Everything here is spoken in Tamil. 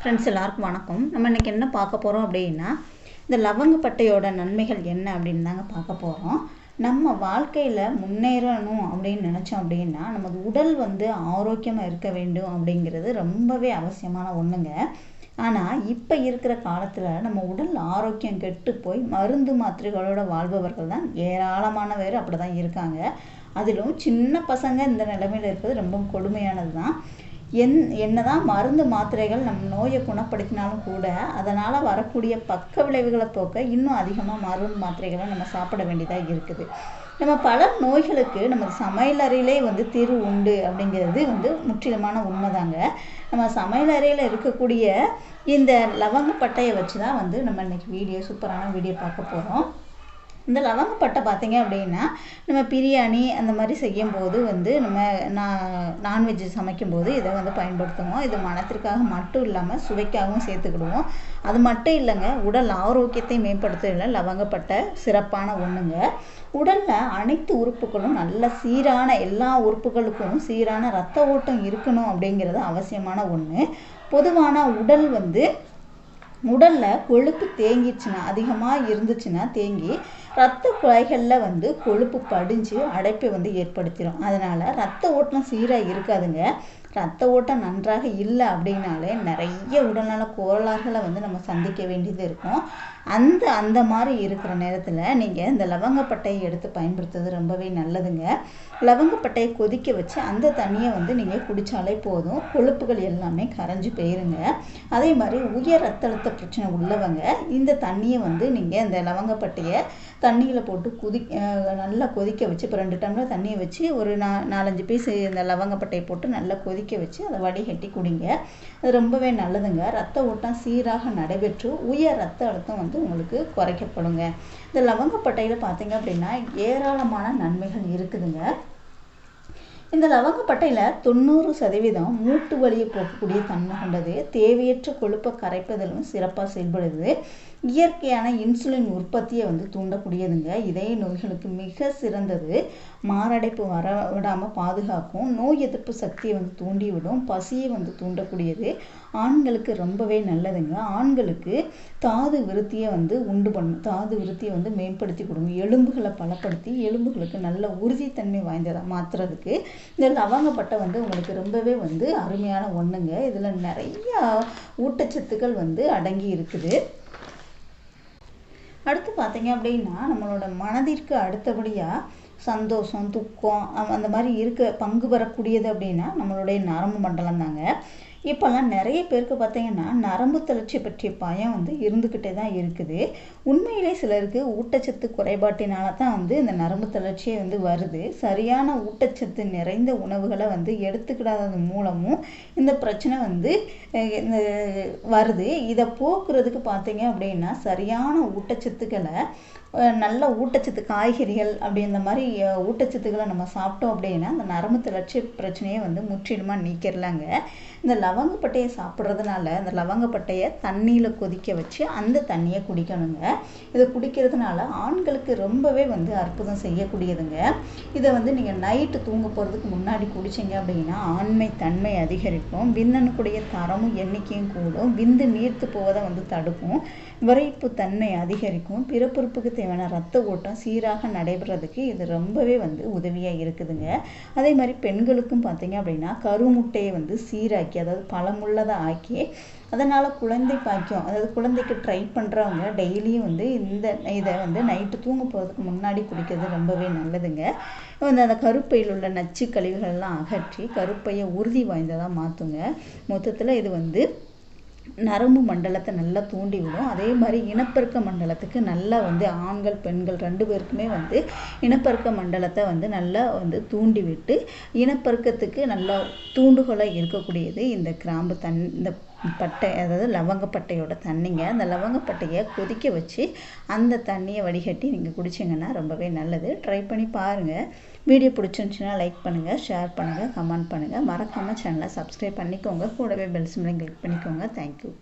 ஃப்ரெண்ட்ஸ் எல்லாருக்கும் வணக்கம். நம்ம இன்றைக்கி என்ன பார்க்க போகிறோம் அப்படின்னா இந்த லவங்கப்பட்டையோட நன்மைகள் என்ன அப்படின்னு தாங்க பார்க்க போகிறோம் நம்ம வாழ்க்கையில் முன்னேறணும் அப்படின்னு நினச்சோம் அப்படின்னா நமது உடல் வந்து ஆரோக்கியமாக இருக்க வேண்டும் அப்படிங்கிறது ரொம்பவே அவசியமான ஒன்றுங்க ஆனால் இப்போ இருக்கிற காலத்தில் நம்ம உடல் ஆரோக்கியம் கெட்டு போய் மருந்து மாத்திரைகளோட வாழ்பவர்கள் தான் ஏராளமான பேர் அப்படி தான் இருக்காங்க. அதிலும் சின்ன பசங்க இந்த நிலைமையில் இருக்கிறது ரொம்ப கொடுமையானது தான் என் தான் மருந்து மாத்திரைகள் நம் நோயை குணப்படுத்தினாலும் கூட அதனால் வரக்கூடிய பக்க விளைவுகளை போக்க இன்னும் அதிகமாக மருந்து மாத்திரைகளை நம்ம சாப்பிட வேண்டியதாக இருக்குது. நம்ம பல நோய்களுக்கு நம்ம சமையலறையிலே வந்து தீர்வு உண்டு அப்படிங்கிறது வந்து முற்றிலுமான உண்மைதாங்க. நம்ம சமையலறையில் இருக்கக்கூடிய இந்த லவங்கப்பட்டையை வச்சு தான் வந்து நம்ம இன்னைக்கு வீடியோ சூப்பரான வீடியோ பார்க்க போகிறோம் இந்த லவங்கப்பட்டை பார்த்தீங்க அப்படின்னா நம்ம பிரியாணி அந்த மாதிரி செய்யும்போது வந்து நம்ம நான் நான்வெஜ் சமைக்கும்போது இதை வந்து பயன்படுத்துவோம். இது மனத்திற்காக மட்டும் இல்லாமல் சுவைக்காகவும் சேர்த்துக்கிடுவோம். அது மட்டும் இல்லைங்க உடல் ஆரோக்கியத்தை மேம்படுத்துறதுல லவங்கப்பட்டை சிறப்பான ஒன்றுங்க உடலில் அனைத்து உறுப்புகளும் நல்ல சீரான எல்லா உறுப்புகளுக்கும் சீரான ரத்த ஓட்டம் இருக்கணும் அப்படிங்கிறது அவசியமான ஒன்று பொதுவான உடல் வந்து உடலில் கொழுப்பு தேங்கிச்சுன்னா அதிகமாக இருந்துச்சுன்னா தேங்கி ரத்த குழாய்களில் வந்து கொழுப்பு படிஞ்சு அடைப்பை வந்து ஏற்படுத்திடும் அதனால் ரத்த ஓட்டம் சீராக இருக்காதுங்க. ரத்த ஓட்டம் நன்றாக இல்லை அப்படின்னாலே நிறைய உடல்நல கோளாறுகளை வந்து நம்ம சந்திக்க வேண்டியது இருக்கும். அந்த அந்த மாதிரி இருக்கிற நேரத்தில் நீங்கள் இந்த லவங்கப்பட்டையை எடுத்து பயன்படுத்துறது ரொம்பவே நல்லதுங்க. லவங்கப்பட்டையை கொதிக்க வச்சு அந்த தண்ணியை வந்து நீங்கள் குடித்தாலே போதும். கொழுப்புகள் எல்லாமே கரைஞ்சி போயிருங்க. அதே மாதிரி உயர் ரத்த அழுத்த பிரச்சனை உள்ளவங்க இந்த தண்ணியை வந்து நீங்கள் இந்த லவங்கப்பட்டையை தண்ணியில் போட்டு கொதி நல்லா கொதிக்க வச்சு இப்போ ரெண்டு டம்ளர் தண்ணியை வச்சு ஒரு நா நாலஞ்சு பீஸ் இந்த லவங்கப்பட்டையை போட்டு நல்லா கொதி கொதிக்க வச்சு அதை வடிகட்டி குடிங்க. அது ரொம்பவே நல்லதுங்க. ரத்த ஓட்டம் சீராக நடைபெற்று உயர் ரத்த அழுத்தம் வந்து உங்களுக்கு குறைக்கப்படுங்க. இந்த லவங்கப்பட்டையில் பார்த்தீங்க அப்படின்னா ஏராளமான நன்மைகள் இருக்குதுங்க. இந்த லவங்கப்பட்டையில் தொண்ணூறு சதவீதம் மூட்டு வலியை போக்கக்கூடிய தன்மை கொண்டது தேவையற்ற கொழுப்பை கரைப்பதிலும் சிறப்பாக செயல்படுது. இயற்கையான இன்சுலின் உற்பத்தியை வந்து தூண்டக்கூடியதுங்க. இதய நோய்களுக்கு மிக சிறந்தது. மாரடைப்பு வர விடாமல் பாதுகாக்கும். நோய் எதிர்ப்பு சக்தியை வந்து தூண்டிவிடும். பசியை வந்து தூண்டக்கூடியது. ஆண்களுக்கு ரொம்பவே நல்லதுங்க. ஆண்களுக்கு தாது விருத்தியை வந்து உண்டு பண்ணும் தாது விருத்தியை வந்து மேம்படுத்தி கொடுக்கும் எலும்புகளை பலப்படுத்தி எலும்புகளுக்கு நல்ல உறுதித்தன்மை வாய்ந்ததாக மாற்றுறதுக்கு இந்த லவங்கப்பட்டை வந்து உங்களுக்கு ரொம்பவே வந்து அருமையான ஒன்றுங்க இதில் நிறைய ஊட்டச்சத்துக்கள் வந்து அடங்கி இருக்குது. அடுத்து பார்த்தீங்க அப்படின்னா நம்மளோட மனதிற்கு அடுத்தபடியாக சந்தோஷம் துக்கம் அந்த மாதிரி இருக்க பங்கு பெறக்கூடியது அப்படின்னா நம்மளுடைய நரம்பு மண்டலம் தாங்க. இப்போல்லாம் நிறைய பேருக்கு பார்த்தீங்கன்னா நரம்பு தளர்ச்சி பற்றிய பயம் வந்து இருந்துக்கிட்டே தான் இருக்குது. உண்மையிலே சிலருக்கு ஊட்டச்சத்து குறைபாட்டினால தான் வந்து இந்த நரம்பு தளர்ச்சியே வந்து வருது. சரியான ஊட்டச்சத்து நிறைந்த உணவுகளை வந்து எடுத்துக்கிடாதது மூலமும் இந்த பிரச்சனை வந்து இந்த வருது. இதை போக்குறதுக்கு பார்த்தீங்க அப்படின்னா சரியான ஊட்டச்சத்துக்களை நல்ல ஊட்டச்சத்து காய்கறிகள் அப்படி இந்த மாதிரி ஊட்டச்சத்துக்களை நம்ம சாப்பிட்டோம் அப்படின்னா அந்த நரம்பு தளர்ச்சி பிரச்சனையை வந்து முற்றிலுமாக நீக்கிடலாங்க இந்த லவங்கப்பட்டையை சாப்பிட்றதுனால அந்த லவங்கப்பட்டையை தண்ணியில் கொதிக்க வச்சு அந்த தண்ணியை குடிக்கணுங்க. இதை குடிக்கிறதுனால ஆண்களுக்கு ரொம்பவே வந்து அற்புதம் செய்யக்கூடியதுங்க. இதை வந்து நீங்கள் நைட்டு தூங்க போகிறதுக்கு முன்னாடி குடிச்சிங்க அப்படின்னா ஆண்மை தன்மை அதிகரிக்கும். விந்தணுக்குடைய தரமும் எண்ணிக்கையும் கூடும். விந்து நீர்த்து போவதை வந்து தடுக்கும். விரைப்பு தன்மை அதிகரிக்கும். பிறப்புறுப்புக்கு தேவையான ரத்த ஓட்டம் சீராக நடைபெறதுக்கு இது ரொம்பவே வந்து உதவியாக இருக்குதுங்க. அதே மாதிரி பெண்களுக்கும் பார்த்தீங்க அப்படின்னா கருமுட்டையை வந்து சீராக்கி அதாவது பழமுள்ளதாக ஆக்கி அதனால் குழந்தை பாக்கியம் அதாவது குழந்தைக்கு ட்ரை பண்ணுறவங்க டெய்லியும் வந்து இந்த இதை வந்து நைட்டு தூங்க போகிறதுக்கு முன்னாடி குடிக்கிறது ரொம்பவே நல்லதுங்க. வந்து அந்த கருப்பையில் உள்ள நச்சு கழிவுகள்லாம் அகற்றி கருப்பையை உறுதி வாய்ந்ததாக மாற்றுங்க மொத்தத்தில் இது வந்து நரம்பு மண்டலத்தை நல்லா தூண்டி விடும். அதே மாதிரி இனப்பெருக்க மண்டலத்துக்கு நல்லா வந்து ஆண்கள் பெண்கள் ரெண்டு பேருக்குமே வந்து இனப்பெருக்க மண்டலத்தை வந்து நல்லா வந்து தூண்டி விட்டு இனப்பெருக்கத்துக்கு நல்லா தூண்டுகோலாக இருக்கக்கூடியது இந்த கிராம்பு தன் இந்த பட்டை அதாவது லவங்கப்பட்டையோட தண்ணிங்க. அந்த லவங்கப்பட்டையை கொதிக்க வச்சு அந்த தண்ணியை வடிகட்டி நீங்கள் குடிச்சிங்கன்னா ரொம்பவே நல்லது. ட்ரை பண்ணி பாருங்கள் வீடியோ பிடிச்சிருந்துச்சுன்னா லைக் பண்ணுங்கள் ஷேர் பண்ணுங்கள் கமெண்ட் பண்ணுங்கள் மறக்காமல் சேனலை சப்ஸ்கிரைப் பண்ணிக்கோங்க. கூடவே பெல் சிம்லையும் கிளிக் பண்ணிக்கோங்க. Thank you